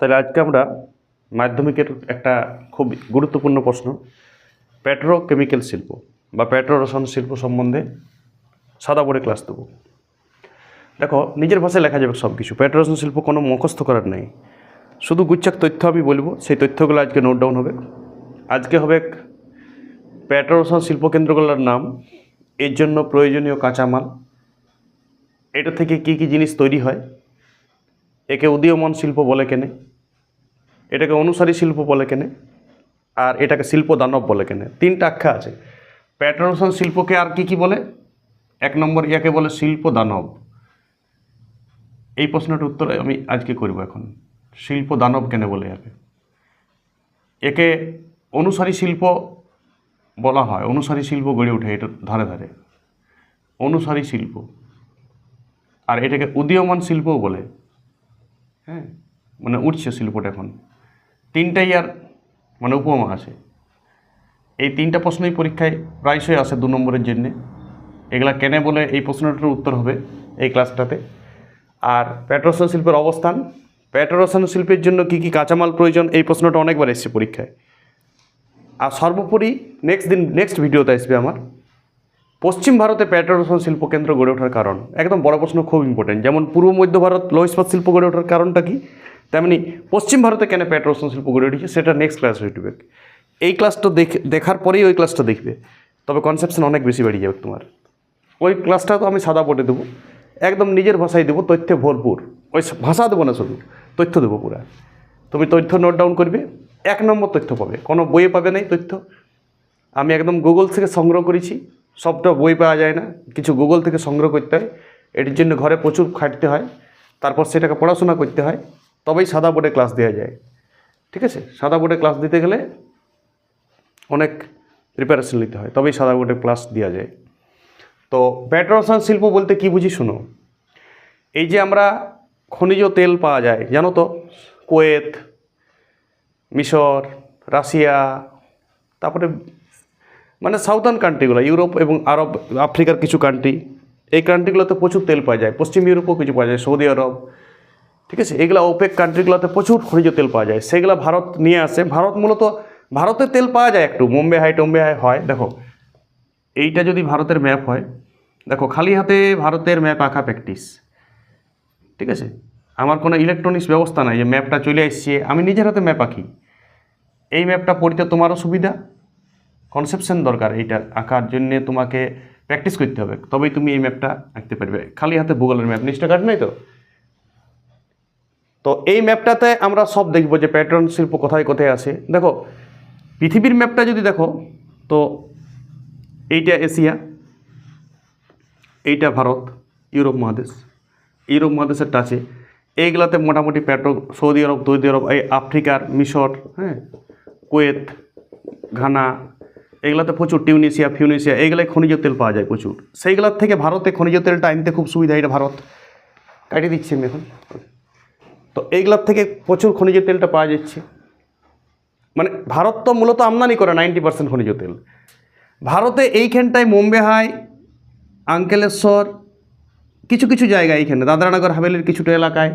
তাহলে আজকে আমরা মাধ্যমিকের একটা খুব গুরুত্বপূর্ণ প্রশ্ন পেট্রোকেমিক্যাল শিল্প বা পেট্রো রসায়ন শিল্প সম্বন্ধে সাদা বোর্ডে ক্লাস দেবো। দেখো, নিজের ভাষায় লেখা যাবে সব কিছু। পেট্রো রসায়ন শিল্প কোনো মুখস্থ করার নেই। শুধু গুচ্ছাক তথ্য আমি বলব, সেই তথ্যগুলো আজকে নোট ডাউন হবে। আজকে হবে পেট্রো রসায়ন শিল্পকেন্দ্রগুলোর নাম, এর জন্য প্রয়োজনীয় কাঁচামাল। এটা থেকে কি কি জিনিস তৈরি হয়? একে উদীয়মান শিল্প বলে কেনে। এটাকে অনুসারী শিল্প বলে কেনে, আর এটাকে শিল্প দানব বলে কেনে। তিনটা আখ্যা আছে। প্যাট্রোসন শিল্পকে আর কি কি বলে? এক নম্বর ইয়াকে বলে শিল্প দানব। এই প্রশ্নটার উত্তর আমি আজকে করব এখন। শিল্প দানব কেন বলে ইয়াকে। একে অনুসারী শিল্প বলা হয়। অনুসারী শিল্প গড়ে ওঠে এটার ধারে ধারে। অনুসারী শিল্প। আর এটাকে উদীয়মান শিল্পও বলে। হ্যাঁ? মানে উঠছে শিল্পটা এখন। তিনটাই আর মানে উপমা আছে। এই তিনটা প্রশ্নই পরীক্ষায় প্রায়শই আসে দু নম্বরের জন্যে। এগুলা কেনে বলে এই প্রশ্নটার উত্তর হবে এই ক্লাসটাতে। আর পেট্রোসন শিল্পের অবস্থান পেট্রোরসায়ন শিল্পের জন্য কী কী কাঁচামাল প্রয়োজন, এই প্রশ্নটা অনেকবার এসছে পরীক্ষায়। আর সর্বোপরি নেক্সট দিন নেক্সট ভিডিওতে আসবে আমার। পশ্চিম ভারতে পেট্রোরসায়ন শিল্প কেন্দ্র গড়ে ওঠার কারণ। একদম বড় প্রশ্ন, খুব ইম্পর্টেন্ট যেমন পূর্ব মধ্য ভারত লৌহ শিল্প গড়ে ওঠার কারণটা কি? তেমনি পশ্চিম ভারতে কেন পেট্রোরসায়ন শিল্প গড়ে উঠেছে, সেটা নেক্সট ক্লাস উঠবে। এই ক্লাসটা দেখ, দেখার পরেই ওই ক্লাসটা দেখবে। তবে কনসেপশন অনেক বেশি বেড়ে যাবে তোমার। ওই ক্লাসটা তো আমি সাদা বোর্ডে দেবো। একদম নিজের ভাষায় দেবো, তথ্যে ভরপুর। ওই ভাষা দেবো না শুধু, তথ্য দেবো পুরা। তুমি তথ্য নোট ডাউন করবে, এক নম্বর তথ্য পাবে। কোনো বইয়ে পাবে নাই তথ্য। আমি একদম গুগল থেকে সংগ্রহ করেছি, সবটা বই পাওয়া যায় না। কিছু গুগল থেকে সংগ্রহ করতে হয়। এটির জন্য ঘরে প্রচুর খাটতে হয়। তারপর সেটাকে পড়াশোনা করতে হয়। তবেই সাদা বোর্ডে ক্লাস দেওয়া যায়। ঠিক আছে? সাদা বোর্ডে ক্লাস দিতে গেলে অনেক প্রিপারেশন নিতে হয়, তবেই সাদা বোর্ডে ক্লাস দেওয়া যায়। তো পেট্রোরসায়ন শিল্প বলতে কি বুঝি শুনো? এই যে আমরা খনিজ তেল পাওয়া যায়, জানো তো? কুয়েত, মিশর, রাশিয়া, তারপরে মানে সাউথার্ন কান্ট্রিগুলো ইউরোপ এবং আরব, আফ্রিকার কিছু কান্ট্রি এই কান্ট্রিগুলোতে প্রচুর তেল পাওয়া যায়। পশ্চিম ইউরোপেও কিছু পাওয়া যায়, সৌদি আরব ঠিক আছে? এগুলো ওপেক কান্ট্রিগুলোতে প্রচুর খনিজ তেল পাওয়া যায়। সেগুলো ভারত নিয়ে আসে। ভারত মূলত ভারতের তেল পাওয়া যায় একটু। মুম্বে হাই টম্বে হাই হয়। দেখো, এইটা যদি ভারতের ম্যাপ হয়, দেখো, খালি হাতে ভারতের ম্যাপ আঁকা প্র্যাকটিস ঠিক আছে? আমার কোনো ইলেকট্রনিক্স ব্যবস্থা নাই যে ম্যাপটা চলে এসছে আমি নিজের হাতে ম্যাপ আঁকি। এই ম্যাপটা পড়তে তোমারও সুবিধা। কনসেপশন দরকার এইটা আঁকার জন্যে তোমাকে প্র্যাকটিস করতে হবে। তবেই তুমি এই ম্যাপটা আঁকতে পারবে। খালি হাতে ভূগোলের ম্যাপ নিচটা কাট নাই তো? তো এই ম্যাপটাতে আমরা সব দেখব যে প্যাটার্ন শিল্প কোথায় কোথায় আছে। দেখো, পৃথিবীর ম্যাপটা যদি দেখো, তো এইটা এশিয়া, এইটা ভারত, ইউরোপ মহাদেশ। ইউরোপ মহাদেশের টাচে এইগুলাতে মোটামুটি পেট্রো সৌদি আরব সৌদি আরব, এই আফ্রিকার, মিশর হ্যাঁ কুয়েত, ঘানা এগুলাতে প্রচুর টিউনিসিয়া ফিউনিসিয়া এইগুলাই খনিজ তেল পাওয়া যায় প্রচুর। সেইগুলার থেকে ভারতে খনিজ তেলটা আনতে খুব সুবিধা, এটা ভারত। কাটিয়ে দিচ্ছি আমি এখন। তো এইগুলোর থেকে প্রচুর খনিজ তেলটা পাওয়া যাচ্ছে। মানে ভারত তো মূলত আমদানি করে নাইনটি পার্সেন্ট খনিজ তেল। ভারতে এইখানটায় মুম্বে হাই আঙ্কেলেশ্বর, কিছু কিছু জায়গা এইখানে, দাদরানগর, হাভেলির কিছুটা এলাকায়।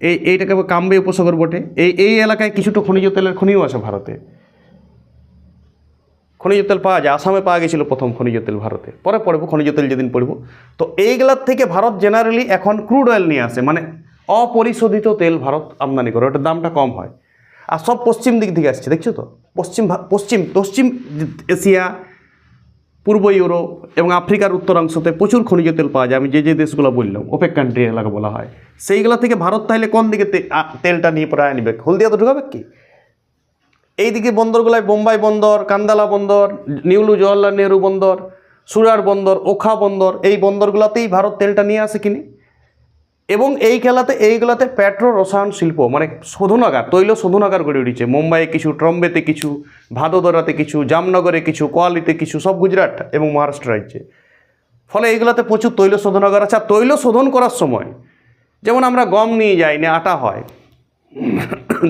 এই এইটাকে কাম্বে উপসাগর বটে। এই এই এলাকায় কিছুটা খনিজ তেলের খনিও আছে ভারতে। খনিজ তেল পাওয়া যায়। আসামে পাওয়া গেছিল প্রথম খনিজ তেল ভারতে। পরে পড়ব, খনিজ তেল যেদিন পড়ব। তো এইগুলার থেকে ভারত জেনারেলি এখন ক্রুড অয়েল নিয়ে আসে। মানে অপরিশোধিত তেল ভারত আমদানি করে, ওটার দামটা কম হয়। আর সব পশ্চিম দিক থেকে আসছে, দেখছ তো? পশ্চিম পশ্চিম পশ্চিম এশিয়া, পূর্ব ইউরোপ এবং আফ্রিকার উত্তরাংশতে প্রচুর খনিজ তেল পাওয়া যায়। আমি যে যে দেশগুলো বললাম, ওপেক কান্ট্রি এলাকা বলা হয়, সেইগুলো থেকে ভারত তাহলে কোন দিকে তেলটা নিয়ে প্রায় নিবে? হলদিয়া তো ঢুকাবে কি? এইদিকে বন্দরগুলোয় বোম্বাই বন্দর, কান্দালা বন্দর, নিউলু, জওয়াহরলাল নেহরু বন্দর সুরার বন্দর, ওখা বন্দর, এই বন্দরগুলোতেই ভারত তেলটা নিয়ে আসে কিনে। এবং এই খেলাতে, এইগুলাতে পেট্রো রসায়ন শিল্প মানে শোধনাগার, তৈল শোধনাগার গড়ে উঠেছে। মুম্বাইয়ে কিছু ট্রম্বেতে কিছু, ভাদোদরাতে কিছু, জামনগরে কিছু, কোয়ালিতে কিছু, সব গুজরাট এবং মহারাষ্ট্র রাজ্যে। ফলে এইগুলাতে প্রচুর তৈল শোধনাগার আছে। আর তৈল শোধন করার সময়, যেমন আমরা গম নিয়ে যাই, না আটা হয়,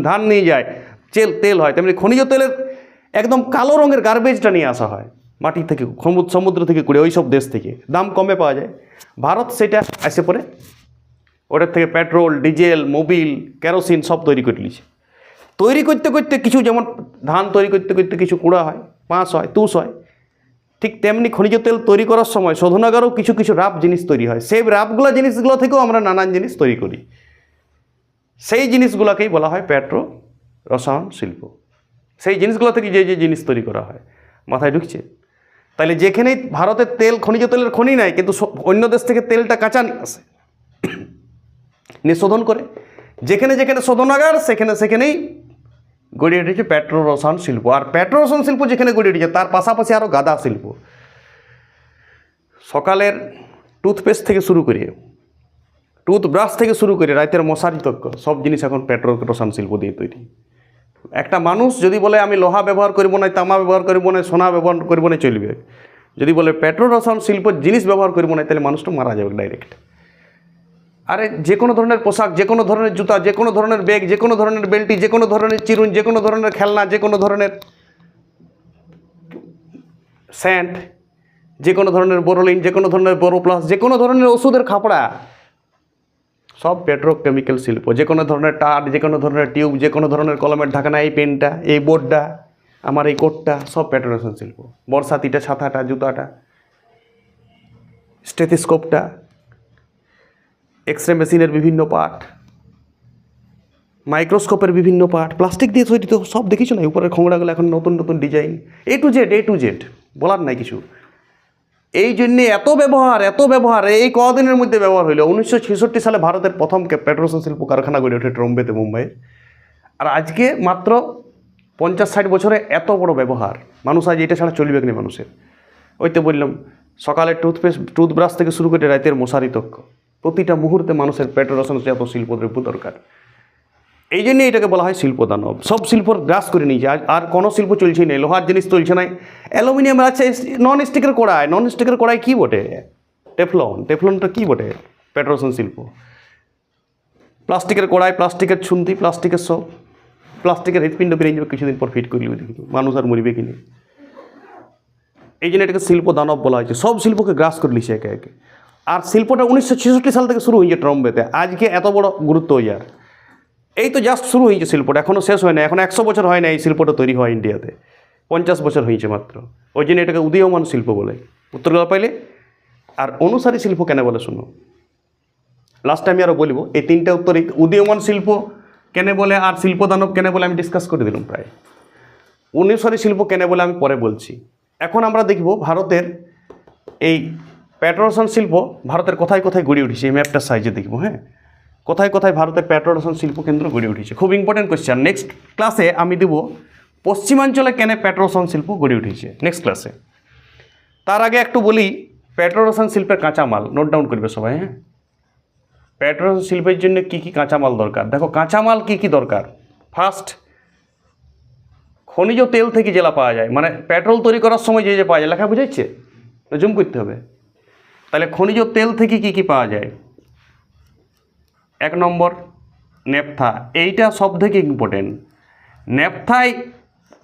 ধান নিয়ে যায় তেল তেল হয়, তেমনি খনিজ তেলের একদম কালো রঙের গার্বেজটা নিয়ে আসা হয়, মাটি থেকে, সমুদ্র থেকে করে ওই সব দেশ থেকে। দাম কমে পাওয়া যায়। ভারত সেটা আসে পরে ওটার থেকে পেট্রোল, ডিজেল, মোবিল, কেরোসিন সব তৈরি করে নিয়েছে। তৈরি করতে করতে কিছু যেমন ধান তৈরি করতে করতে কিছু কুড়া হয় পাঁশ হয়, তুষ হয়, ঠিক তেমনি খনিজ তেল তৈরি করার সময় শোধনাগারও কিছু কিছু রাপ জিনিস তৈরি হয়। সেই রাপগুলো জিনিসগুলো থেকেও আমরা নানান জিনিস তৈরি করি। সেই জিনিসগুলোকেই বলা হয় পেট্রো, রসায়ন, শিল্প। সেই জিনিসগুলো থেকে যে যে জিনিস তৈরি করা হয়, মাথায় ঢুকছে। তাহলে যেখানেই ভারতের তেল, খনিজ তেলের খনি নাই, কিন্তু অন্য দেশ থেকে তেলটা কাঁচা নিয়ে আসে। নিয়ে শোধন করে। যেখানে যেখানে শোধনাগার, সেখানে সেখানেই গড়ে উঠেছে পেট্রো রসায়ন, শিল্প। আর পেট্রো রসায়ন, শিল্প যেখানে গড়ে উঠেছে তার পাশাপাশি আরও গাদা শিল্প। সকালের টুথপেস্ট থেকে শুরু করে টুথব্রাশ থেকে শুরু করে রাতের মশারি তক, সব জিনিস এখন পেট্রো রসায়ন, শিল্প দিয়ে তৈরি। একটা মানুষ যদি বলে, আমি লোহা ব্যবহার করব না, তামা ব্যবহার করব না, সোনা ব্যবহার করব না, চলবে। যদি বলে পেট্রো রসায়ন, শিল্প জিনিস ব্যবহার করব না, তাহলে মানুষটা মারা যাবে ডাইরেক্ট আরে যে কোনো ধরনের পোশাক যে কোনো ধরনের জুতা যে কোনো ধরনের ব্যাগ যে কোনো ধরনের বেল্টি যে কোনো ধরনের চিরুন যে কোনো ধরনের খেলনা যে কোনো ধরনের স্যান্ট যে কোনো ধরনের বোরোলিন যে কোনো ধরনের বোরোপ্লাস যে কোনো ধরনের ওষুধের খাপড়া সব পেট্রোকেমিক্যাল শিল্প যে কোনো ধরনের টাট যে কোনো ধরনের টিউব যে কোনো ধরনের কলমের ঢাকনা এই পেনটা এই বোর্ডটা আমার এই কোটটা সব পেট্রোরেশন শিল্প বর্ষাতিটা ছাতাটা জুতাটা স্টেথিস্কোপটা এক্স রে মেশিনের বিভিন্ন পার্ট মাইক্রোস্কোপের বিভিন্ন পার্ট প্লাস্টিক দিয়ে তৈরি তো সব দেখিছো না উপরের খোঁড়াগুলো এখন নতুন নতুন design A to Z A to Z বলার নাই কিছু। এই জন্যে এত ব্যবহার এত ব্যবহার এই কদিনের মধ্যে ব্যবহার হইল। উনিশশো ছেষট্টি সালে ভারতের প্রথম পেট্রোসন শিল্প কারখানা গড়ে ওঠে ট্রম্বেতে মুম্বাইয়ে। আর আজকে মাত্র পঞ্চাশ ষাট বছরে এত বড় ব্যবহার। মানুষ আজ এটা ছাড়া চলবে কিনা মানুষের? ওই তো বললাম সকালে টুথপেস্ট টুথব্রাশ থেকে শুরু করে রাতের মশারি তক্ষ প্রতিটা মুহূর্তে মানুষের পেট্রোরসন এত শিল্প দ্রব্য দরকার। এই জন্যে এটাকে বলা হয় শিল্প দানব সব শিল্প গ্রাস করে নিয়েছে। আর কোনো শিল্প চলছেই নেই, লোহার জিনিস চলছে না অ্যালুমিনিয়াম আছে নন স্টিকের কড়াই নন স্টিকের কড়াই কী বটে? টেফলন। টেফলনটা কী বটে? পেট্রোসন শিল্প। প্লাস্টিকের কড়াই প্লাস্টিকের ছুন্তি, প্লাস্টিকের সব। প্লাস্টিকের হৃৎপিণ্ড বেরিয়ে যাবে কিছুদিন পর ফিট করলে মানুষ আর মরিবে কিনে এই জন্য এটাকে শিল্প দানব বলা হয়েছে। সব শিল্পকে গ্রাস করে লিছে একে একে। আর শিল্পটা উনিশশো ছেষট্টি সাল থেকে শুরু হয়েছে ট্রম্বেতে আজকে এত বড় গুরুত্ব ইয়ার এই তো জাস্ট শুরু হয়েছে শিল্পটা এখনও শেষ হয় না, এখন একশো বছর হয় না এই শিল্পটা তৈরি হয় ইন্ডিয়াতে। পঞ্চাশ বছর হয়েছে মাত্র। ওই জন্য এটাকে উদীয়মান শিল্প বলে। উত্তর পাইলে? আর অনুসারী শিল্প কেন বলে শুনো? লাস্টে আমি আরও বলব, এই তিনটা উত্তর উদীয়মান শিল্প কেন বলে আর শিল্প দানব কেন বলে আমি ডিসকাস করে দিলাম প্রায়। অনুসারী শিল্প কেন বলে আমি পরে বলছি। এখন আমরা দেখব ভারতের এই পেট্রোরসন শিল্প ভারতের কোথায় কোথায় গড়ে উঠেছে? এই ম্যাপটার সাইজে দেখব হ্যাঁ? কোথায় কোথায় ভারতের পেট্রোরসন শিল্প কেন্দ্র গড়ে উঠেছে? খুব ইম্পর্টেন্ট কোয়েশ্চেন নেক্সট ক্লাসে আমি দেব, পশ্চিমাঞ্চলে কেন পেট্রোরসন শিল্প গড়ে উঠেছে? নেক্সট ক্লাসে তার আগে একটু বলি পেট্রোরসন শিল্পের কাঁচামাল নোট ডাউন করবে সবাই হ্যাঁ? পেট্রোল শিল্পের জন্য কী কী কাঁচামাল দরকার? দেখো, কাঁচামাল কী কী দরকার? ফার্স্ট খনিজ তেল থেকে জেলা পাওয়া যায় মানে পেট্রোল তৈরি করার সময় যে যে পাওয়া যায়, লেখা বুঝাচ্ছে জুম করতে হবে। তাহলে খনিজ তেল থেকে কী কী পাওয়া যায়? এক নম্বর নেপথা এইটা সব থেকে ইম্পর্টেন্ট নেপথায়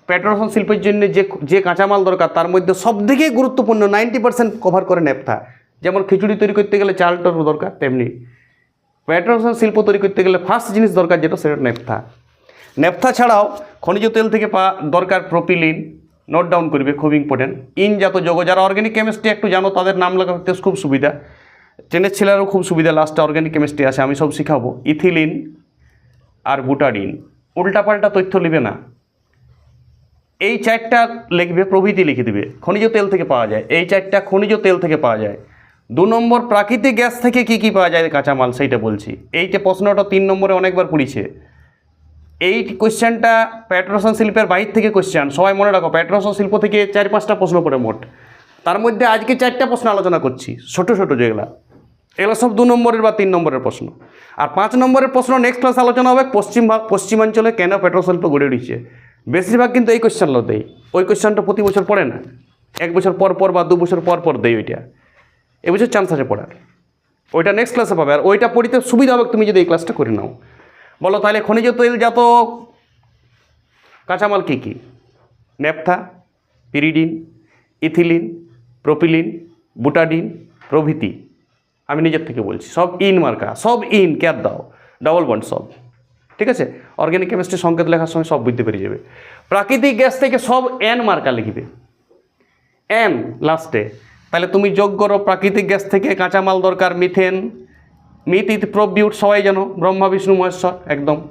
পেট্রোল শিল্পের জন্য যে যে কাঁচামাল দরকার, তার মধ্যে সব থেকে গুরুত্বপূর্ণ নাইনটি পার্সেন্ট কভার করে নেপথা যেমন খিচুড়ি তৈরি করতে গেলে চাল চালটার দরকার, তেমনি। পেট্রোলসন শিল্প তৈরি করতে গেলে ফার্স্ট জিনিস দরকার যেটা, সেটা নেপথা নেপথা ছাড়াও খনিজ তেল থেকে পা দরকার প্রোপিলিন নোট ডাউন করবে, খুব ইম্পর্টেন্ট ইন জাত যোগ, যারা অর্গ্যানিক কেমিস্ট্রি একটু জানো, তাদের নাম লাগাতে খুব সুবিধা। ট্রেনের ছেলেরও খুব সুবিধা লাস্টে অর্গ্যানিক কেমিস্ট্রি আছে, আমি সব শিখাবো। ইথিলিন আর বুটাডিন উল্টাপাল্টা তথ্য নেবে না। এই চারটা লিখবে, প্রভৃতি লিখে দিবে। খনিজ তেল থেকে পাওয়া যায়। এই চারটা খনিজ তেল থেকে পাওয়া যায়। দু নম্বর প্রাকৃতিক গ্যাস থেকে কি কি পাওয়া যায়, কাঁচামাল, সেইটা বলছি। এইটা প্রশ্নটা তিন নম্বরে অনেকবার পড়িছে এই কোয়েশ্চেনটা পেট্রোসন শিল্পের বাহির থেকে কোশ্চেন। সবাই মনে রাখো পেট্রোসন শিল্প থেকে চার পাঁচটা প্রশ্ন পড়ে মোট। তার মধ্যে আজকে চারটা প্রশ্ন আলোচনা করছি, ছোট ছোট যেগুলা এগুলো। সব দু নম্বরের বা তিন নম্বরের প্রশ্ন। আর পাঁচ নম্বরের প্রশ্ন নেক্সট ক্লাস আলোচনা হবে, পশ্চিম পশ্চিমাঞ্চলে কেন পেট্রোল শিল্প গড়ে উঠেছে? বেশিরভাগ কিন্তু এই কোশ্চেনগুলো দেয়। ওই কোশ্চেনটা প্রতি বছর পড়ে না। এক বছর পর পর বা দু বছর পর পর দেয় ওইটা। এবছর চান্স আছে পড়ার। ওইটা নেক্সট ক্লাসে পাবে। আর ওইটা পড়িতে সুবিধা হবে তুমি যদি এই ক্লাসটা করে নাও। বলো তাহলে খনিজ তেল জাত কাঁচামাল কী কী? Naphtha pyridine, ethylene, propylene, butadiene প্রভৃতি। আমি নিজের থেকে বলছি, সব ইন মার্কা, সব ইন ক্যাপ দাও, ডবল বন্ড সব। ঠিক আছে? অর্গ্যানিক কেমিস্ট্রি, সংকেত লেখার সময় সব বুঝতে পেরে যাবে। প্রাকৃতিক গ্যাস থেকে সব এন মার্কা লিখবে। এন লাস্টে তাহলে তুমি যোগ করো প্রাকৃতিক গ্যাস থেকে কাঁচামাল দরকার মিথেন মিথ, ইথ, প্রবিউট, সবাই জানো, ব্রহ্মা, বিষ্ণু, মহেশ্বর, একদম।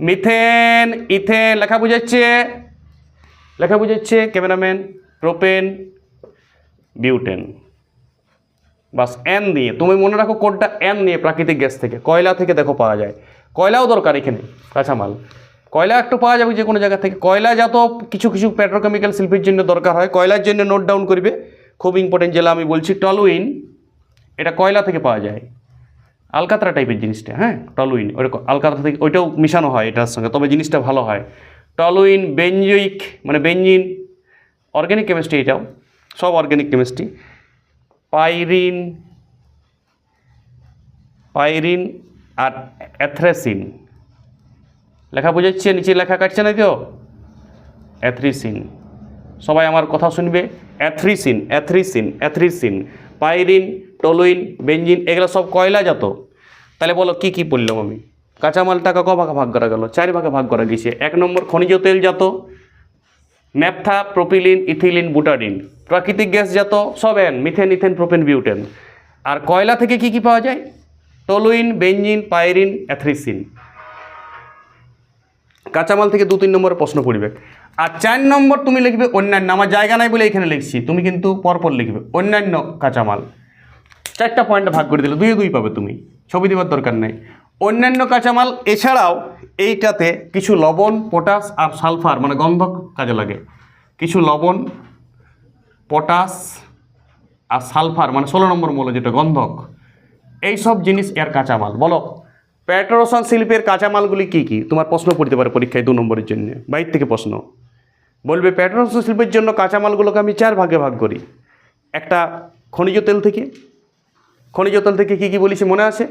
মিথেন, ইথেন, লেখা বুঝাচ্ছে? লেখা বুঝাচ্ছে ক্যামেরাম্যান, প্রোপেন, বিউটেন। বাস, এন দিয়ে। তুমি মনে রাখো কোডটা এন নিয়ে প্রাকৃতিক গ্যাস থেকে। কয়লা থেকে দেখো পাওয়া যায়। কয়লাও দরকার এখানে, কাঁচামাল। কয়লা একটু পাওয়া যাবে যে কোনো জায়গা থেকে। কয়লা যত কিছু কিছু পেট্রোকেমিক্যাল শিল্পের জন্য দরকার হয়, কয়লার জন্য নোট ডাউন করবে। খুব ইম্পর্টেন্ট যেটা আমি বলছি টলুইন এটা কয়লা থেকে পাওয়া যায়। আলকাতরা টাইপের জিনিসটা হ্যাঁ? টলুইন ওই আলকাতরা থেকে ওইটাও মিশানো হয় এটার সঙ্গে, তবে জিনিসটা ভালো হয়। টলুইন বেঞ্জুইক মানে বেঞ্জিন অর্গ্যানিক কেমিস্ট্রি এটাও, সব অর্গ্যানিক কেমিস্ট্রি পাইরিন পাইরিন আর অ্যাথ্রেসিন। লেখা বুঝাচ্ছে নিচে লেখা কাটছে না তো অ্যাথ্রিসিন। সবাই আমার কথা শুনবে? অ্যাথ্রিসিন অ্যাথ্রিসিন অ্যাথ্রিসিন। পাইরিন টলুইন বেঞ্জিন, এগুলো সব কয়লা জাত তাহলে বলো, কি কি বললাম আমি? কাঁচামালটাকে ক ভাগে ভাগ করা গেল? চার ভাগে ভাগ করা গেছে। এক নম্বর, খনিজ তেল জাত। Naphtha, propylene, ethylene, butadiene. প্রাকৃতিক গ্যাস সব ane, methane, ethane, propane, butane. আর কয়লা থেকে কি কি পাওয়া যায়? Toluene, benzene, pyrene, anthracene. কাঁচামাল থেকে দু তিন নম্বরে প্রশ্ন পড়বে। আর চার নম্বর তুমি লিখবে অন্যান্য, আমার জায়গা নাই বলে এখানে লিখছি। তুমি কিন্তু পরপর লিখবে অন্যান্য কাঁচামাল। চারটা পয়েন্টে ভাগ করে দিলে দুই দুই পাবে তুমি। ছবি দেওয়ার দরকার নেই। অন্যান্য কাঁচামাল এছাড়াও এইটাতে কিছু লবণ পটাশ আর সালফার মানে গন্ধক কাজে লাগে। কিছু লবণ পটাশ আর সালফার মানে ষোলো নম্বর মূল যেটা, গন্ধক। এই সব জিনিস এর কাঁচামাল। বলো পেট্রোরসায়ন শিল্পের কাঁচামালগুলি কী কী? তোমার প্রশ্ন পড়তে পারে পরীক্ষায় দু নম্বরের জন্য। বাইর থেকে প্রশ্ন। বলবে পেট্রোরসায়ন শিল্পের জন্য কাঁচামালগুলোকে আমি চার ভাগে ভাগ করি। একটা খনিজ তেল থেকে খনিজ তেল থেকে কী কী বলেছি মনে আছে?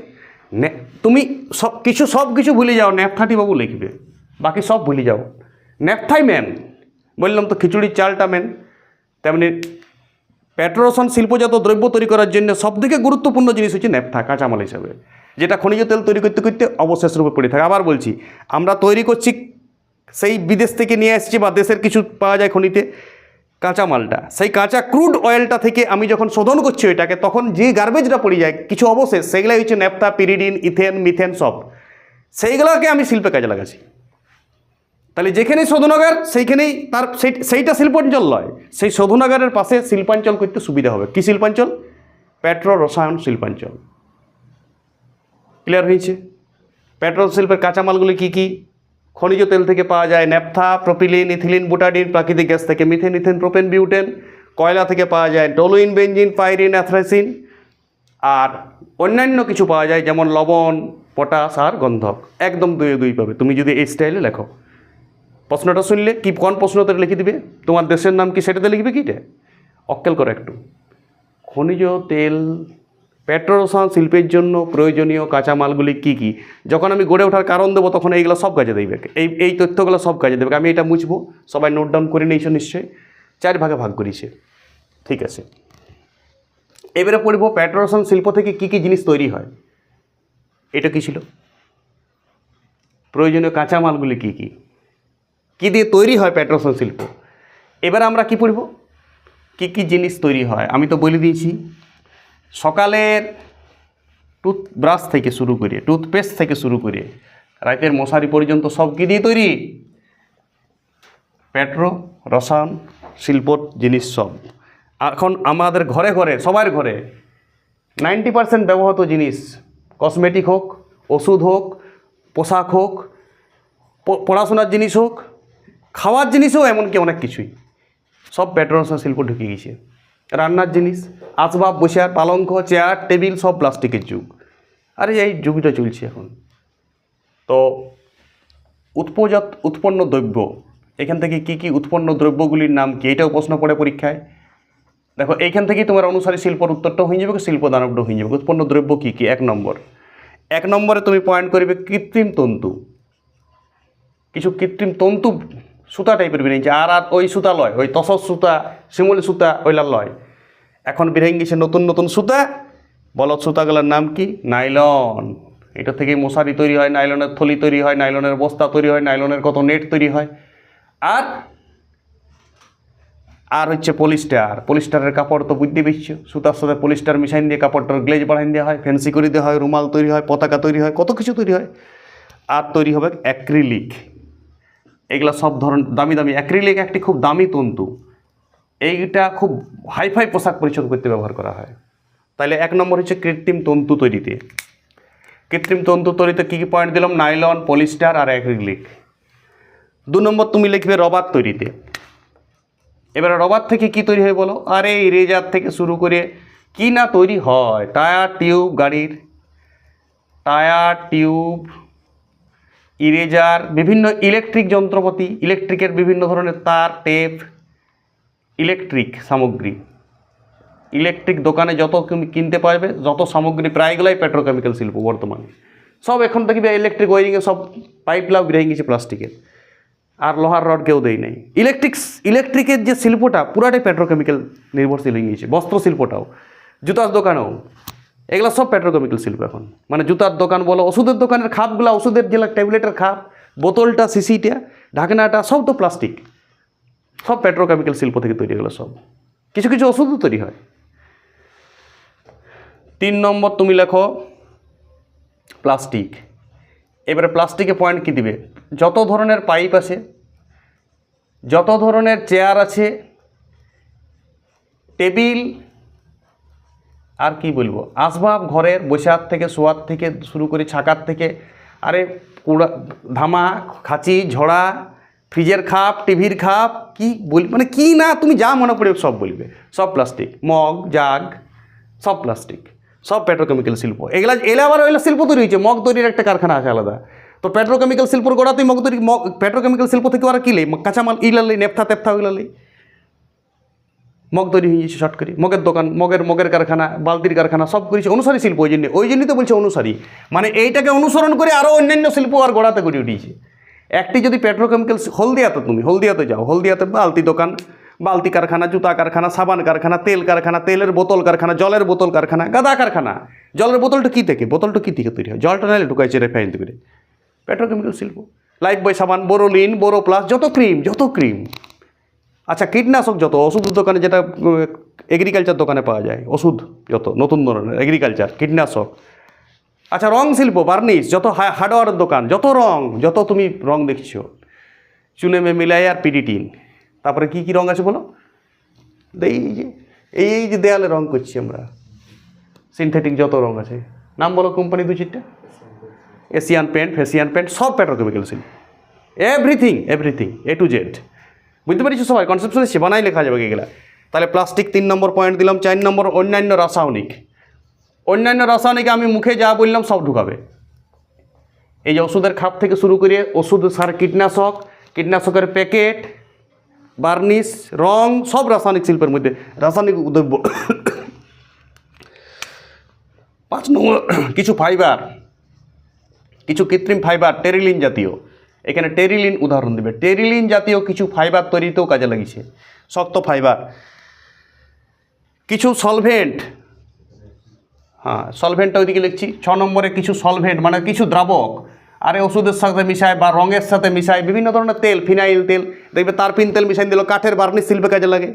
তুমি সব কিছু সব কিছু ভুলে যাও, ন্যাপথাটি বাবু লিখবে। বাকি সব ভুলে যাও। ন্যাপথাই ম্যান বললাম তো খিচুড়ির চালটা ম্যান তেমনি পেট্রোরসায়ন শিল্পজাত দ্রব্য তৈরি করার জন্য সবথেকে গুরুত্বপূর্ণ জিনিস হচ্ছে ন্যাপথা, কাঁচামাল হিসাবে। যেটা খনিজ তেল তৈরি করতে করতে অবশেষ রূপে পড়ে থাকে। আবার বলছি, আমরা তৈরি করছি, সেই বিদেশ থেকে নিয়ে আসছি বা দেশের কিছু পাওয়া যায় খনিতে। কাঁচামালটা সেই কাঁচা ক্রুড অয়েলটা থেকে আমি যখন শোধন করছি ওইটাকে, তখন যে গার্বেজটা পড়ে যায়, কিছু অবশেষ সেগুলাই হচ্ছে ন্যাপথা পিরিডিন ইথেন মিথেন সব। সেইগুলোকে আমি শিল্পে কাজে লাগাচ্ছি। তাহলে যেখানেই শোধনাগার, সেইখানেই তার সেই সেইটা শিল্পাঞ্চল নয়। সেই শোধনাগারের পাশে শিল্পাঞ্চল করতে সুবিধা হবে। কি শিল্পাঞ্চল? পেট্রো রসায়ন শিল্পাঞ্চল। ক্লিয়ার হয়েছে? পেট্রোল শিল্পের কাঁচামালগুলি কী কী? খনিজ তেল থেকে পাওয়া যায় ন্যাপথা, প্রোপিলিন, ইথিলিন, বুটাডিন, প্রাকৃতিক গ্যাস থেকে মিথেন, ইথেন, প্রোপেন, বিউটেন, কয়লা থেকে পাওয়া যায় টলুইন বেঞ্জিন পাইরিন অ্যাথ্রাসিন আর অন্যান্য কিছু পাওয়া যায় যেমন লবণ, পটাশ আর গন্ধক। একদম দুই দুই পাবে। তুমি যদি এই স্টাইলে লেখো। প্রশ্নটা শুনলে কি, কোন প্রশ্নতে লিখে দিবে? তোমার দেশের নাম কি সেটাতে লিখবে কিটা অক্কেল করো একটু। খনিজ তেল পেট্রোরসায়ন শিল্পের জন্য প্রয়োজনীয় কাঁচামালগুলি কী কী? যখন আমি গড়ে ওঠার কারণ দেবো, তখন এইগুলো সব কাজে দেবে। এই এই তথ্যগুলো সব কাজে দেবে। আমি এটা মুছবো। সবাই নোট ডাউন করে নিয়েছো নিশ্চয়ই। চার ভাগে ভাগ করেছে ঠিক আছে। এবারে পড়ব পেট্রোরসায়ন শিল্প থেকে কী কী জিনিস তৈরি হয়? এটা কী ছিল? প্রয়োজনীয় কাঁচামালগুলি কী কী? কী দিয়ে তৈরি হয় পেট্রোরসায়ন শিল্প? এবার আমরা কি পড়ব? কী কী জিনিস তৈরি হয়? আমি তো বলে দিয়েছি। সকালের টুথব্রাশ থেকে শুরু করে টুথপেস্ট থেকে শুরু করে রাতের মশারি পর্যন্ত সব কী দিয়ে তৈরি? পেট্রো, রসায়ন, শিল্পর জিনিস সব। এখন আমাদের ঘরে ঘরে, সবার ঘরে নাইনটি পার্সেন্ট ব্যবহৃত জিনিস কসমেটিক হোক, ওষুধ হোক, পোশাক হোক পড়াশোনার জিনিস হোক, খাওয়ার জিনিসও এমনকি অনেক কিছুই। সব পেট্রোল শিল্প ঢুকে গেছে। রান্নার জিনিস আসবাব বসার পালঙ্ক, চেয়ার, টেবিল সব প্লাস্টিকের যুগ। আরে, এই যুগটা চলছে এখন। তো উৎপজাত, উৎপন্ন দ্রব্য, এখান থেকে কি কি উৎপন্ন দ্রব্যগুলির নাম কি? এটাও প্রশ্ন পড়ে পরীক্ষায়। দেখো এইখান থেকেই তোমার অনুসারী শিল্পর উত্তরটা হয়ে যাবে শিল্প দানবটা হয়ে যাবে। উৎপন্ন দ্রব্য কী কী? এক নম্বর। এক নম্বরে তুমি পয়েন্ট করবে কৃত্রিম তন্তু। কিছু কৃত্রিম তন্তু সুতা টাইপের বেরিয়েছে। আর আর ওই সুতা লয়, ওই তসর সুতা, শিমুলি সুতা ওইলার লয়। এখন বেরিয়ে গেছে নতুন নতুন সুতা। বলদ সুতাগুলোর নাম কি? নাইলন। এটা থেকে মশারি তৈরি হয়, নাইলনের থলি তৈরি হয়, নাইলনের বস্তা তৈরি হয়, নাইলনের কত নেট তৈরি হয়। আর আর হচ্ছে পলিস্টার। পলিস্টারের কাপড় তো বুঝতে পারছ, সুতার সাথে পলিস্টার মিশাইন দিয়ে কাপড়টার গ্লেজ বাড়াইন দেওয়া হয়, ফ্যান্সি করে দেওয়া হয়, রুমাল তৈরি হয়, পতাকা তৈরি হয়, কত কিছু তৈরি হয়। আর তৈরি হবে অ্যাক্রিলিক এগুলা সব ধরন দামি দামি। অ্যাক্রিলিক একটি খুব দামি তন্তু। এইটা খুব হাইফাই পোশাক পরিচ্ছদ করতে ব্যবহার করা হয়। তাহলে এক নম্বর হচ্ছে কৃত্রিম তন্তু তৈরিতে। কৃত্রিম তন্তু তৈরিতে কী কী পয়েন্ট দিলাম? নাইলন, পলিস্টার আর অ্যাক্রিলিক। দু নম্বর তুমি লিখবে রবার তৈরিতে। এবারে রবার থেকে কি তৈরি হয় বলো? আরে, ইরেজার থেকে শুরু করে কি না তৈরি হয়? টায়ার, টিউব, গাড়ির। টায়ার, টিউব, ইরেজার, বিভিন্ন ইলেকট্রিক যন্ত্রপাতি, ইলেকট্রিকের বিভিন্ন ধরনের তার, টেপ ইলেকট্রিক সামগ্রী। ইলেকট্রিক দোকানে যত কিনতে পারবে, যত সামগ্রী প্রায়গুলাই পেট্রোকেমিক্যাল শিল্প বর্তমানে। সব এখন দেখবে ইলেকট্রিক ওয়ারিংয়ে সব পাইপ লাভ বেরিয়ে গেছে প্লাস্টিকের। আর লোহার রড কেউ দেয় নাই। ইলেকট্রিক ইলেকট্রিকের যে শিল্পটা পুরাটাই পেট্রোকেমিক্যাল নির্ভরশীল হয়ে গিয়েছে। বস্ত্র শিল্পটাও, জুতার দোকানেও। এগুলো সব পেট্রোকেমিক্যাল শিল্প এখন। মানে জুতার দোকান বলো, ওষুধের দোকানের খাপগুলো, ওষুধের যে ট্যাবলেটের খাপ, বোতলটা সিসিটা ঢাকনাটা, সব তো প্লাস্টিক সব পেট্রোকেমিক্যাল শিল্প থেকে তৈরি এগুলো সব। কিছু কিছু ওষুধও তৈরি হয়। তিন নম্বর তুমি লেখো প্লাস্টিক এবারে প্লাস্টিকে পয়েন্ট কী দিবে? যত ধরনের পাইপ আছে, যত ধরনের চেয়ার আছে টেবিল আর কি বলব? আসবাব ঘরের, বসার থেকে, শোয়ার থেকে, শুরু করে ছাকার থেকে, আরে কুড়া, ধামা, খাঁচি, ঝড়া ফ্রিজের খাপ, টিভির খাপ, কি বল মানে কি না, তুমি যা মনে পড়ে সব বলবে। সব প্লাস্টিক মগ, জাগ, সব প্লাস্টিক সব পেট্রোকেমিক্যাল শিল্প। এগুলা এলা আবার ওইগুলো শিল্প তৈরি হয়েছে, মগ তৈরির একটা কারখানা আছে আলাদা। তো পেট্রোকেমিক্যাল শিল্পর গোড়াতেই মগ তৈরি, মগ পেট্রোকেমিক্যাল শিল্প থেকে ওরা কী লেই কাঁচামাল ইলালেই নেপথা তেপথা ওইগুলাই মগ তৈরি হয়ে গেছে শর্ট করে। মগের দোকান, মগের মগের কারখানা, বালতির কারখানা, সব করেছে। অনুসারী শিল্প ওই জন্য, ওই জন্যই তো বলছে অনুসারী। মানে এইটাকে অনুসরণ করে আরও অন্যান্য শিল্প আর গোড়াতে করে উঠিয়েছে একটি যদি পেট্রোকেমিক্যাল হলদিয়াতে তুমি, হলদিয়াতে যাও, হলদিয়াতে বালতি দোকান, বালতি কারখানা, জুতা কারখানা, সাবান কারখানা, তেল কারখানা, তেলের বোতল কারখানা, জলের বোতল কারখানা, গাদা কারখানা। জলের বোতলটা কী থেকে? বোতলটা কী থেকে তৈরি হয়? জলটা নাইলে ঢুকাইছে রেফাইন করে পেট্রোকেমিক্যাল শিল্প। লাইফ বয় সাবান বোরোলিন বোরো প্লাস যত ক্রিম যত ক্রিম আচ্ছা কীটনাশক যত, ওষুধ দোকানে যেটা এগ্রিকালচার দোকানে পাওয়া যায়, ওষুধ যত, নতুন ধরনের এগ্রিকালচার কীটনাশক। আচ্ছা রং শিল্প বার্নিশ যত হার্ডওয়ারের দোকান, যত রং, যত তুমি রং দেখছ, চুনে মে মিলাই আর পিডিটিন তারপরে কি কি রং আছে বলো? এই যে, এই এই যে দেয়ালে রং করছি আমরা। সিনথেটিক যত রং আছে। নাম বলো কোম্পানি দু চারটা? এশিয়ান পেন্ট ফেসিয়ান পেন্ট সব পেট্রোকেমিক্যাল শিল্প। Everything everything A to Z বুঝতে পারছ সবাই? কনসেপ্ট সে বানাই লেখা যাবে এগুলা। তাহলে প্লাস্টিক তিন নম্বর পয়েন্ট দিলাম, চার নম্বর অন্যান্য রাসায়নিক। অন্যান্য রাসায়নিক আমি মুখে যা বললাম সব ঢুকাবে। এই যে ওষুধের খাপ থেকে শুরু করে ওষুধ, সার, কীটনাশক, কীটনাশকের প্যাকেট, বার্নিশ, রং, সব রাসায়নিক শিল্পের মধ্যে, রাসায়নিক দ্রব্য পাঁচ নম্বর, কিছু ফাইবার, কিছু কৃত্রিম ফাইবার, টেরিলিন জাতীয়। এখানে টেরিলিন উদাহরণ দেবে। টেরিলিন জাতীয় কিছু ফাইবার তৈরিতেও কাজে লাগিয়েছে। শক্ত ফাইবার। কিছু সলভেন্ট হ্যাঁ সলভেন্টটা ওইদিকে লিখছি। ছ নম্বরে কিছু সলভেন্ট মানে কিছু দ্রাবক। আরে ওষুধের সাথে মিশায় বা রঙের সাথে মিশায় বিভিন্ন ধরনের তেল ফিনাইল তেল। দেখবে তারপিন তেল মিশাই দিল, কাঠের বার্নিশ শিল্পে কাজে লাগে।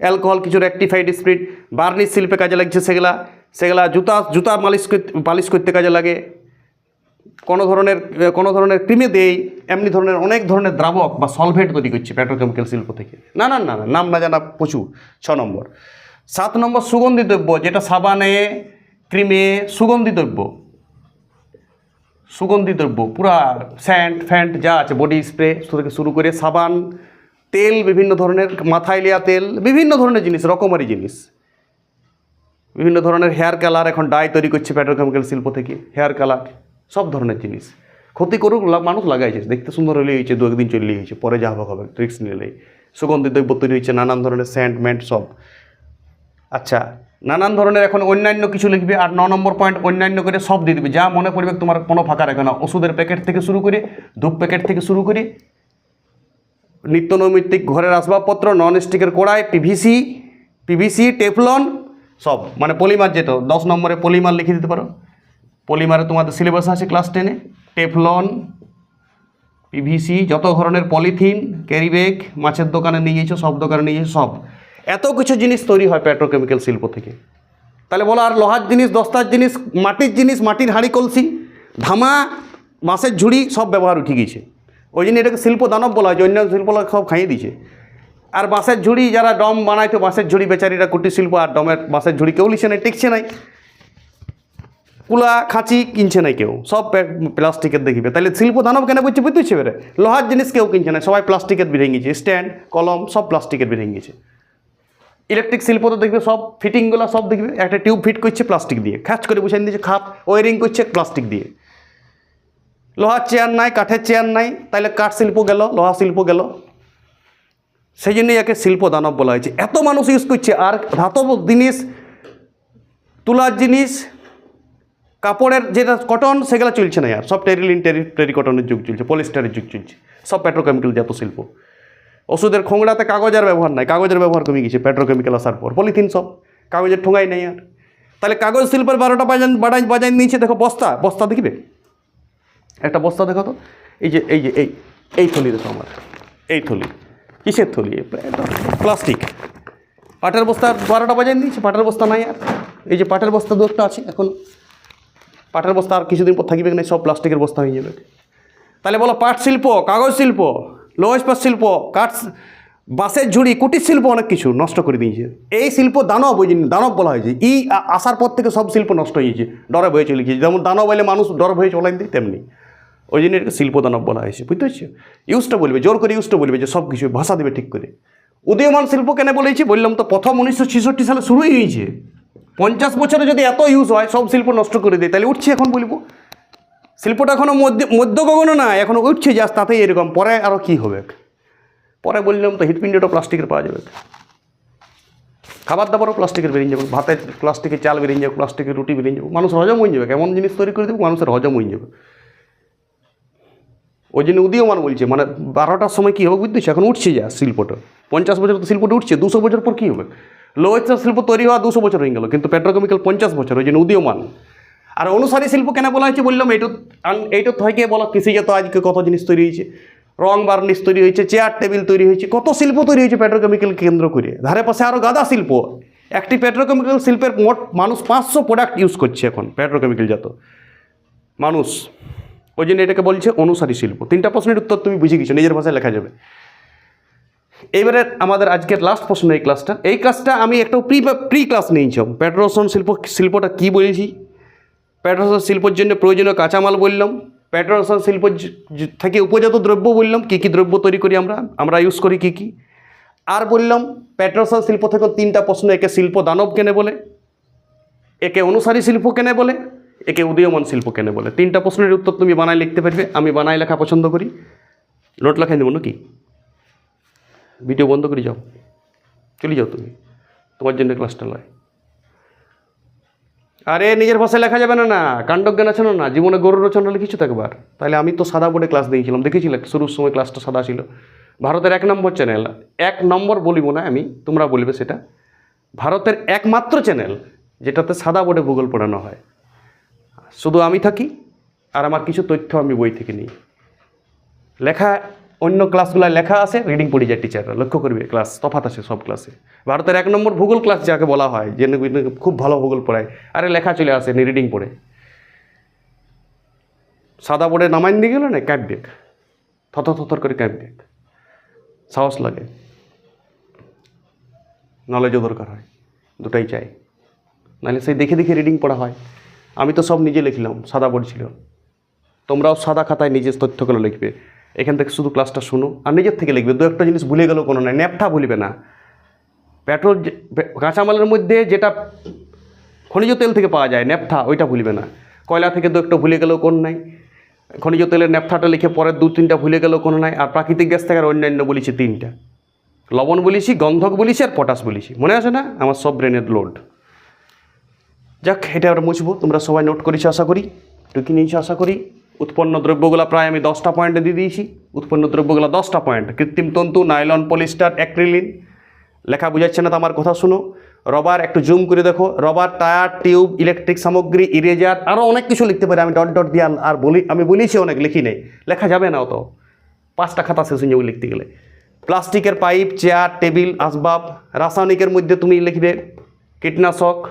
অ্যালকোহল কিছু রেকটিফাইড স্পিরিট বার্নিশ শিল্পে কাজে লাগছে সেগুলা। সেগুলা জুতা জুতা মালিশ পালিশ করতে কাজে লাগে। কোনো ধরনের কোনো ধরনের ক্রিমে দেই, এমনি ধরনের অনেক ধরনের দ্রাবক বা সলভেন্ট তৈরি করছে পেট্রোকেমিক্যাল শিল্প থেকে। না না না, নাম না জানা প্রচুর। ছ নম্বর। সাত নম্বর সুগন্ধি দ্রব্য, যেটা সাবানে ক্রিমে সুগন্ধি দ্রব্য। সুগন্ধি দ্রব্য, পুরা স্যান্ট ফ্যান্ট যা আছে বডি স্প্রে থেকে শুরু করে সাবান, তেল, বিভিন্ন ধরনের, মাথায় লিয়া তেল, বিভিন্ন ধরনের জিনিস, রকমারি জিনিস। বিভিন্ন ধরনের হেয়ার কালার এখন ডাই তৈরি করছে পেট্রোকেমিক্যাল শিল্প থেকে হেয়ার কালার সব ধরনের জিনিস। ক্ষতি করুক মানুষ লাগাইছে, দেখতে সুন্দর হলে হয়েছে, দু একদিন চলে হয়েছে, পরে যা হবে ট্রিক্স নিলেই। সুগন্ধি দ্রব্য তৈরি হয়েছে, নানান ধরনের স্যান্ট ম্যান্ট সব। আচ্ছা নানান ধরনের এখন অন্যান্য কিছু লিখবে আর ন নম্বর পয়েন্ট অন্যান্য করে সব দিয়ে দিবে। যা মনে পড়বে তোমার কোনো ফাঁকা রাখবে না। ওষুধের প্যাকেট থেকে শুরু করে, ধূপ প্যাকেট থেকে শুরু করে। নিত্য নৈমিত্তিক ঘরের আসবাবপত্র নন স্টিকের কড়াই পিভিসি পিভিসি টেফলন সব। মানে পলিমার যেত, দশ নম্বরে পলিমার লিখে দিতে পারো। পলিমারে তোমাদের সিলেবাস আছে ক্লাস টেনে টেফলন পিভিসি যত ধরনের পলিথিন ক্যারি ব্যাগ মাছের দোকানে নিয়ে গেছো সব দোকানে নিয়ে গেছো সব। এত কিছু জিনিস তৈরি হয় পেট্রোকেমিক্যাল শিল্প থেকে। তাহলে বলো, আর লোহার জিনিস, দস্তার জিনিস, মাটির জিনিস, মাটির হাঁড়ি, কলসি, ধামা, বাঁশের ঝুড়ি সব ব্যবহার উঠে গিয়েছে। ওই জন্য এটাকে শিল্প দানব বলা হয়, যে অন্য শিল্প সব খাইয়ে দিয়েছে। আর বাঁশের ঝুড়ি যারা ডম বানাইতো বাঁশের ঝুড়ি বেচারিরা কুটির শিল্প, আর ডমের বাঁশের ঝুড়ি কেউ লিখছে নাই, টিকছে নাই। কুলা, খাঁচি কিনছে না কেউ, সব প্লাস্টিকের দেখিবে। তাহলে শিল্প দানব কেন বুঝছে বুঝতে বেরে লোহার জিনিস কেউ কিনছে না সবাই প্লাস্টিকের বেরিয়ে গেছে স্ট্যান্ড, কলম, সব প্লাস্টিকের বেরিয়ে গেছে ইলেকট্রিক শিল্প তো দেখবে সব ফিটিংগুলো সব দেখবে, একটা টিউব ফিট করছে প্লাস্টিক দিয়ে। খ্যাচ করে বুঝিয়ে দিয়েছে, খাপ, ওয়ারিং করছে প্লাস্টিক দিয়ে। লোহার চেয়ার নাই, কাঠের চেয়ার নাই তাহলে কাঠ শিল্প গেল, লোহা শিল্প গেল। সেই জন্যই একে শিল্প দানব বলা হয়েছে। এত মানুষ ইউজ করছে, আর ধাতব জিনিস, তুলার জিনিস, কাপড়ের যেটা কটন সেগুলো চলছে না আর। সব টেরিলিন টেরি, টেরিকটনের যুগ চলছে পলিস্টারের যুগ চলছে। সব পেট্রোকেমিক্যাল জাত শিল্প। ওষুধের খোংড়াতে কাগজের ব্যবহার নাই। কাগজের ব্যবহার কমে গেছে পেট্রোকেমিক্যাল আসার পর। পলিথিন সব। কাগজের ঠোঙাই নেই আর। তাহলে কাগজ শিল্পের বারোটা বাজান বাড়াই বাজাই নিয়েছে, দেখো বস্তা। বস্তা দেখবে? একটা বস্তা দেখো তো। এই যে এই যে এই এই থলি দেখো আমার। এই থলি। কিসের থলি? প্লাস্টিক। পাটের বস্তা বারোটা বাজাই নিয়েছে, পাটের বস্তা নাই আর। এই যে পাটের বস্তা দু একটা আছে, এখন পাটের বস্তা আর কিছুদিন পর থাকবে না, সব প্লাস্টিকের বস্তা হয়ে যাবে। তাহলে বলো পাট শিল্প, কাগজ শিল্প। লোহ ইস্পাত শিল্প কাঠ বাঁশের ঝুড়ি, কুটির শিল্প অনেক কিছু নষ্ট করে দিয়েছে। এই শিল্প দানব ওই দানব বলা হয়েছে। ই আসার পর থেকে সব শিল্প নষ্ট হয়েছে গেছে ডরে ভয়ে চলে গিয়েছে। যেমন দানব বলে মানুষ ডর ভয়ে চলাই দেয় তেমনি। ওই জন্য শিল্প দানব বলা হয়েছে, বুঝতে পারছ? ইউজটা বলবে, জোর করে ইউজটা বলবে যে সব কিছু ভাষা দেবে ঠিক করে। উদীয়মান শিল্প কেন বলেছি? বললাম তো প্রথম উনিশশো ছেষট্টি সালে শুরুই হয়েছে। পঞ্চাশ বছরে যদি এত ইউজ হয়, সব শিল্প নষ্ট করে দেয়, তাহলে উঠছে এখন বলব। শিল্পটা এখনও মধ্য মধ্য গগনও না এখনও উঠছে যাস তাতেই এরকম। পরে আরও কী হবে? পরে বললাম তো হৃৎপিণ্ডটা প্লাস্টিকের পাওয়া যাবে। খাবার দাবারও প্লাস্টিকের বেরিয়ে যাবে, ভাতের প্লাস্টিকের চাল বেরিয়ে যাবে, প্লাস্টিকের রুটি বেরিয়ে যাবে মানুষ হজম হয়ে যাবে এমন জিনিস তৈরি করে দেবো, মানুষের হজম হয়ে যাবে। ওই জন্য উদীয়মান বলছে মানে বারোটার সময় কী হবে বুঝতেছি এখন উঠছে যা শিল্পটা। পঞ্চাশ বছর তো শিল্পটা উঠছে, দুশো বছর পর কী হবে? লোহের শিল্প তৈরি হওয়া দুশো বছর হয়ে গেল, কিন্তু পেট্রোকেমিক্যাল পঞ্চাশ বছর, ওই জন্য উদীয়মান। আর অনুসারী শিল্প কেন বলা হয়েছে বললাম? এইটু এইটু থেকে বলা কৃষিজাত আজকে কত জিনিস তৈরি হয়েছে? রং বার্নিশ তৈরি হয়েছে চেয়ার টেবিল তৈরি হয়েছে, কত শিল্প তৈরি হয়েছে পেট্রোকেমিক্যাল কেন্দ্র করে? ধারে পাশে আরও গাদা শিল্প। একটি পেট্রোকেমিক্যাল শিল্পের মোট মানুষ পাঁচশো প্রোডাক্ট ইউজ করছে এখন পেট্রোকেমিক্যাল জাত। মানুষ। ওই জন্য এটাকে বলছে অনুসারী শিল্প। তিনটা প্রশ্নের উত্তর তুমি বুঝে গেছো, নিজের ভাষায় লেখা যাবে। এবারে আমাদের আজকের লাস্ট প্রশ্ন এই ক্লাসটা এই ক্লাসটা আমি একটা প্রি প্রি ক্লাস নিয়েছিলাম। পেট্রোসন শিল্প শিল্পটা কী বলেছি? পেট্রোসন শিল্পের জন্য প্রয়োজনীয় কাঁচামাল বললাম পেট্রোসন শিল্প থেকে উপজাত দ্রব্য বললাম, কী কী দ্রব্য তৈরি করি আমরা আমরা ইউজ করি কী কী। আর বললাম পেট্রোসন শিল্প থেকে তিনটা প্রশ্ন, একে শিল্প দানব কেনে বলে, একে অনুসারী শিল্প কেনে বলে, একে উদীয়মান শিল্প কেনে বলে। তিনটা প্রশ্নের উত্তর তুমি বানায় লিখতে পারবে, আমি বানায় লেখা পছন্দ করি। নোট লেখাই দেবো নাকি? ভিডিও বন্ধ করে যাও। চলে যাও তুমি। তোমার জন্য ক্লাসটা লয়। আরে, নিজের ভাষায় লেখা যাবে না না। কাণ্ডজ্ঞান আছে না জীবনে গরুর রচনা লিখেছো তো একবার তাহলে আমি তো সাদা বোর্ডে ক্লাস দিয়েছিলাম। দেখেছিলে? শুরুর সময় ক্লাসটা সাদা ছিল। ভারতের এক নম্বর চ্যানেল এক নম্বর বলিব না আমি, তোমরা বলবে সেটা। ভারতের একমাত্র চ্যানেল যেটাতে সাদা বোর্ডে ভূগোল পড়ানো হয়। শুধু আমি থাকি, আর আমার কিছু তথ্য আমি বই থেকে নিই। লেখা অন্য ক্লাসগুলো লেখা আছে রিডিং পড়ে যায় টিচাররা লক্ষ্য করবে ক্লাস তফাত আছে সব ক্লাসে ভারতের এক নম্বর ভূগোল ক্লাস যাকে বলা হয়, যে খুব ভালো ভূগোল পড়ায়, আরে লেখা চলে আসে রিডিং পড়ে। সাদা বোর্ডে নামাইন দিয়ে গেল না বেগ থথর থথর করে বেগ সাহস লাগে। নলেজও দরকার হয়, দুটাই চাই। নাহলে সেই দেখে দেখে রিডিং পড়া হয়। আমি তো সব নিজে লিখলাম, সাদা বোর্ড ছিল। তোমরাও সাদা খাতায় নিজের তথ্যগুলো লিখবে। এখান থেকে শুধু ক্লাসটা শুনো। আর নিজের থেকে লিখবে। দু একটা জিনিস ভুলে গেলেও কোনো নাই। ন্যাপথা ভুলবে না। পেট্রোল কাঁচামালের মধ্যে যেটা খনিজ তেল থেকে পাওয়া যায়, ন্যাপথা, ওইটা ভুলবে না। কয়লা থেকে দু একটা ভুলে গেলেও কোনো নাই। খনিজ তেলের ন্যাপথাটা লিখে পরের দু, তিনটা ভুলে গেলেও কোনো নাই। আর প্রাকৃতিক গ্যাস থেকে আর অন্যান্য বলেছি তিনটা। লবণ বলেছি, গন্ধক বলেছি, আর পটাশ বলেছি। মনে আছে না? আমার সব ব্রেনের লোড যাক, এটা আমরা মুছবো। তোমরা সবাই নোট করেছ, আশা করি। টুকি নিয়েছো, আশা করি। উৎপন্ন দ্রব্যগুলো প্রায় আমি দশটা পয়েন্টে দিয়ে দিয়েছি। উৎপন্ন দ্রব্যগুলো দশটা পয়েন্ট কৃত্রিম তন্তু, নাইলন, পলিস্টার, অ্যাক্রিলিন। লেখা বুঝাচ্ছে না তো আমার কথা শুনো। রবার একটু জুম করে দেখো। রবার, টায়ার, টিউব ইলেকট্রিক সামগ্রী ইরেজার আরও অনেক কিছু লিখতে পারি। আমি ডট ডট দিয়ে আর- বলি আমি বলেছি অনেক, লিখি নেই। লেখা যাবে না অত। পাঁচটা খাতা শেষ হয়ে যাবে লিখতে গেলে। প্লাস্টিকের পাইপ, চেয়ার, টেবিল, আসবাব, রাসায়নিকের মধ্যে তুমি লিখবে কীটনাশক।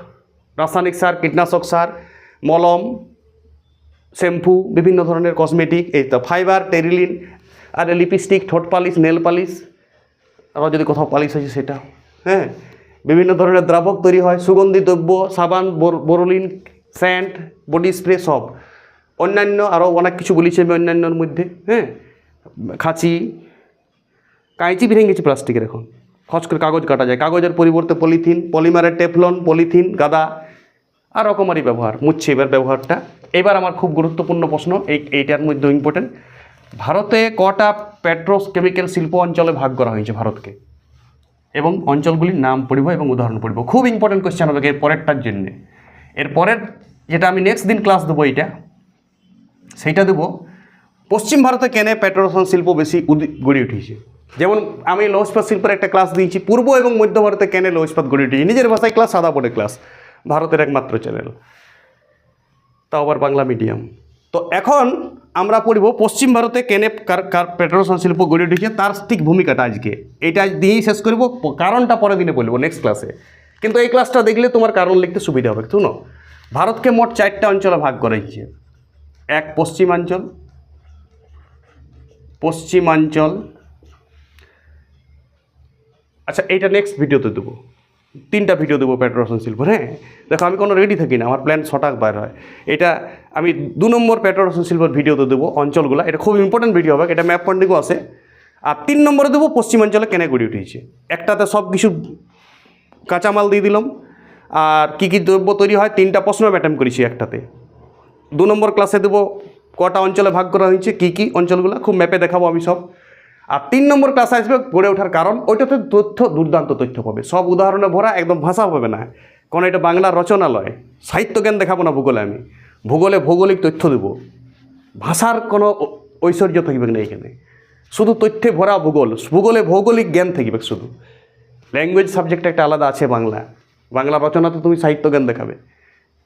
রাসায়নিক সার, কীটনাশক সার। মলম। শ্যাম্পু, বিভিন্ন ধরনের কসমেটিক এই তো ফাইবার টেরিলিন আর লিপস্টিক ঠোঁট পালিশ নেল পালিশ আবার যদি কোথাও পালিশ হয়েছে সেটা হ্যাঁ? বিভিন্ন ধরনের দ্রাবক তৈরি হয়, সুগন্ধি দ্রব্য, সাবান, বোর- বোরোলিন স্যান্ড বডি স্প্রে সব। অন্যান্য আরও অনেক কিছু বলেছি আমি অন্যান্যর মধ্যে হ্যাঁ? খাঁচি কাঁচি ভেঙে গেছে প্লাস্টিকের এখন। খচ করে কাগজ কাটা যায়। কাগজের পরিবর্তে পলিথিন পলিমারের টেফলন পলিথিন গাদা, আর রকমারি ব্যবহার, মুচ্ছে এবার ব্যবহারটা। এবার আমার খুব গুরুত্বপূর্ণ প্রশ্ন, এই, এইটার মধ্যে ইম্পর্টেন্ট ভারতে কটা পেট্রোকেমিক্যাল শিল্প অঞ্চলে ভাগ করা হয়েছে ভারতকে? এবং অঞ্চলগুলির নাম পড়িব এবং উদাহরণ পড়িব। খুব ইম্পর্টেন্ট কোয়েশ্চেন হবে এর পরেরটার জন্যে। এর পরের যেটা আমি নেক্সট দিন ক্লাস দেবো এইটা, সেইটা দেবো, পশ্চিম ভারতে কেনে পেট্রোরসায়ন শিল্প বেশি গড়ে উঠেছে? যেমন আমি লৌহ ইস্পাত শিল্পের একটা ক্লাস দিয়েছি, পূর্ব এবং মধ্য ভারতে কেনে লৌহ ইস্পাত গড়ে উঠেছে। নিজের ভাষায় ক্লাস সাদা বোর্ডে ক্লাস ভারতের একমাত্র চ্যানেল তাও আবার বাংলা মিডিয়াম তো এখন আমরা পড়ব পশ্চিম ভারতে কেনে কার কার শিল্প গড়ে উঠেছে, তার ঠিক ভূমিকাটা আজকে। এটা দিয়েই শেষ করব কারণটা পরের দিনে বলব নেক্সট ক্লাসে কিন্তু এই ক্লাসটা দেখলে তোমার কারণ লিখতে সুবিধা হবে, শুনো। ভারতকে মোট চারটা অঞ্চলে ভাগ করা হয়েছে। এক পশ্চিমাঞ্চল পশ্চিমাঞ্চল। আচ্ছা এইটা নেক্সট ভিডিওতে দেবো। তিনটা ভিডিও দেবো পেট্রোরসায়ন শিল্প হ্যাঁ? দেখো, আমি কোনো রেডি থাকি না, আমার প্ল্যান ছটাক বাইর হয়। এটা আমি দু নম্বর পেট্রোরসায়ন শিল্পের ভিডিওতে দেবো অঞ্চলগুলো, এটা খুব ইম্পর্টেন্ট ভিডিও হবে, এটা ম্যাপ পয়েন্টিংও আছে। আর তিন নম্বরে দেবো পশ্চিমাঞ্চলে কেনে গড়ে উঠেছে। একটাতে সব কিছু কাঁচামাল দিয়ে দিলাম। আর কী কী দ্রব্য তৈরি হয়, তিনটা প্রশ্ন অ্যাটেম্প করেছি একটাতে। দু নম্বর ক্লাসে দেবো কটা অঞ্চলে ভাগ করা হয়েছে, কী কী অঞ্চলগুলো, খুব ম্যাপে দেখাবো আমি সব। আর তিন নম্বর ক্লাসে আসবে গড়ে ওঠার কারণ, ওইটাতে তথ্য, দুর্দান্ত তথ্য পাবে। সব উদাহরণে ভরা, একদম ভাষা হবে না। কারণ এটা বাংলা রচনালয়। সাহিত্য জ্ঞান দেখাবো না ভূগোলে আমি। ভূগোলে ভৌগোলিক তথ্য দেবো। ভাষার কোনো ঐশ্বর্য থাকবে না এখানে। শুধু তথ্যে ভরা ভূগোল। ভূগোলে ভৌগোলিক জ্ঞান থাকবে শুধু। ল্যাঙ্গুয়েজ সাবজেক্ট একটা আলাদা আছে বাংলা। বাংলা রচনাতে তুমি সাহিত্য জ্ঞান দেখাবে।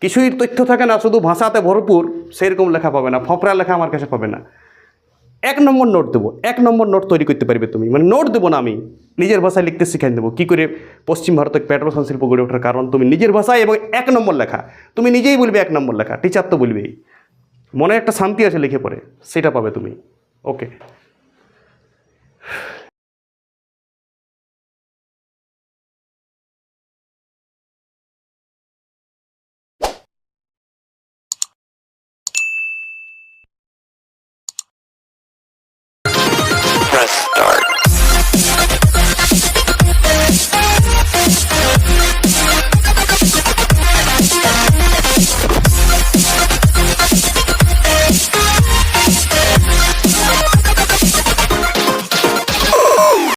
কিছুই তথ্য থাকে না, শুধু ভাষাতে ভরপুর, সেরকম লেখা পাবে না। ফপরা লেখা আমার কাছে পাবে না। এক নম্বর নোট দেবো, এক নম্বর নোট তৈরি করতে পারবে তুমি। মানে নোট দেবো না আমি, নিজের ভাষায় লিখতে শিখাই দেবো। কী করে? পশ্চিম ভারতের পেট্রোল শিল্প গড়ে ওঠার কারণ তুমি নিজের ভাষায় এবং এক নম্বর লেখা। তুমি নিজেই বলবে এক নম্বর লেখা টিচার তো বলবেই। মনে একটা শান্তি আছে লিখে পড়ে, সেটা পাবে তুমি। ওকে